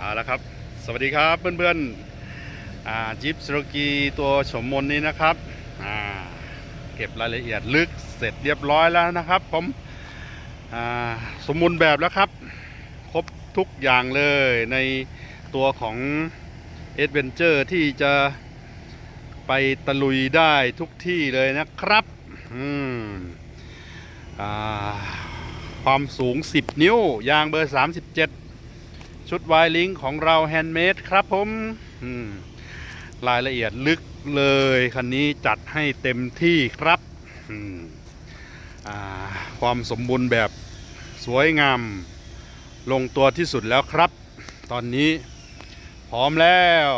เอาละครับ สวัสดีครับเพื่อนๆอ่าจิปสโรกีตัวฉมมนนี้นะครับเก็บรายละเอียดลึกเสร็จเรียบร้อยแล้วนะครับ ผมสมบูรณ์แบบแล้วครับ ครบทุกอย่างเลยในตัวของ a d v e n t u r e ที่จะไปตะลุยได้ทุกที่เลยนะครับความสูง 10 นิ้วยางเบอร์ 37 ชุดไวลิงของเราแฮนด์เมดครับผมรายละเอียดลึกเลยคันนี้จัดให้เต็มที่ครับความสมบูรณ์แบบสวยงาม ลงตัวที่สุดแล้วครับ ตอนนี้พร้อมแล้ว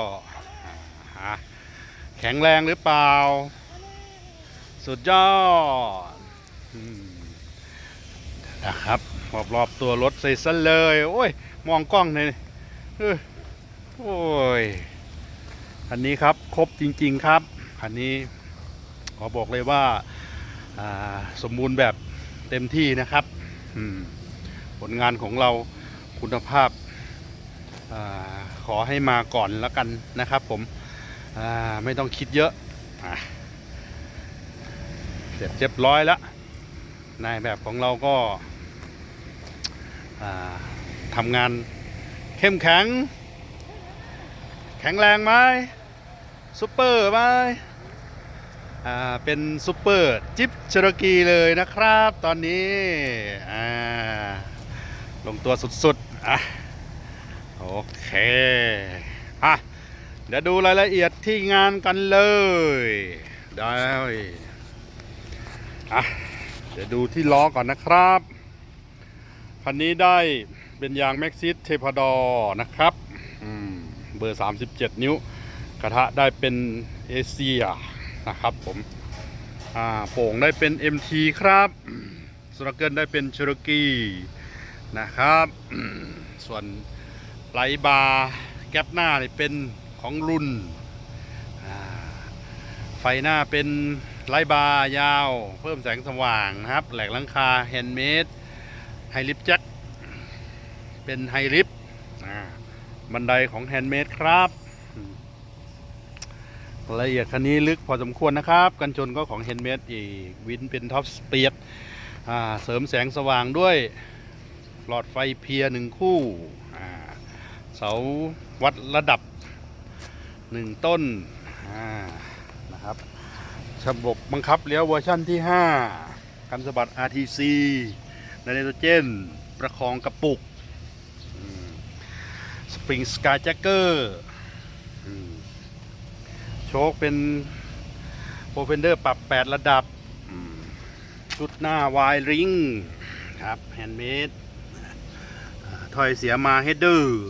แข็งแรงหรือเปล่า สุดยอดนะครับ รอบรอบๆตัวรถใส่ซะเลย โอ้ย มองกล้องเลยเออโอ้ยคันนี้ครับครบจริง ๆ ครับคันนี้ขอบอกเลยว่าาสมบูรณ์แบบเต็มที่นะครับผลงานของเราคุณภาพอาขอให้มาก่อนแล้วกันนะครับผมไม่ต้องคิดเยอะเสร็จเรียบร้อยแล้วนายแบบของเราก็ ทำงานเข้มแข็ง แข็งแรงไหมซุปเปอร์ไหมอ่าเป็นซุปเปอร์จิ๊บเชโรกีเลยนะครับ ตอนนี้อ่าลงตัวสุดๆอะโอเคอะเดี๋ยวดูรายละเอียดที่งานกันเลยได้อะเดี๋ยวดูที่ล้อก่อนนะครับ คันนี้ได้เป็นยางแม็กซิสเทพดอนะครับอืมเบอร์ 37 นิ้ว กระทะได้เป็นเอเชียนะครับผมโป่งได้เป็น MT ครับสโลเกิลได้เป็นเชโรกีนะครับ ส่วนไลท์บาร์แก๊ปหน้านี่เป็นของรุ่น ไฟหน้าเป็นไลบาร์ยาว เพิ่มแสงสว่างนะครับ แหลกลังคาแฮนด์เมด ไฮลิฟแจ็คเป็นไฮลิฟบันไดของแฮนด์เมดครับรายละเอียดคันนี้ลึกพอสมควรนะครับ กันชนก็ของแฮนด์เมดอีกวินเป็นท็อปสเปียดเสริมแสงสว่างด้วยหลอดไฟเพียร์หนึ่งคู่เสาวัดระดับหนึ่งต้นนะครับระบบบังคับเลี้ยวเวอร์ชั่นที่ 5 กันสะบัด RTC ไนโตรเจน ประคองกระปุกสปริงสกายแจ็คเกอร์โชคเป็นโปรเฟนเดอร์ปรับ 8 ระดับ ชุดหน้าวายริงครับแฮนด์เมดถอยเสียมาเฮดเดอร์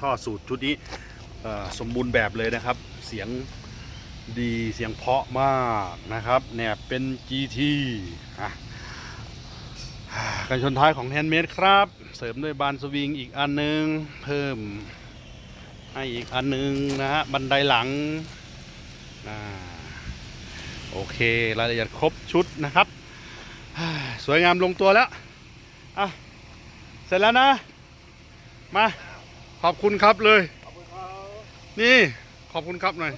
ท่อสูตรชุดนี้สมบูรณ์แบบเลยนะครับ เสียงดีเสียงเพาะมากนะครับแหนบเป็น GT อะ กันชนท้ายของแฮนด์เมดครับ เสริมด้วยบานสวิงอีกอันนึง เพิ่มให้อีกอันนึงนะฮะ บันไดหลังอโอเค รายละเอียดครบชุดนะครับ สวยงามลงตัวแล้ว อะ เสร็จแล้วนะ มา ขอบคุณครับเลย นี่ ขอบคุณครับหน่อย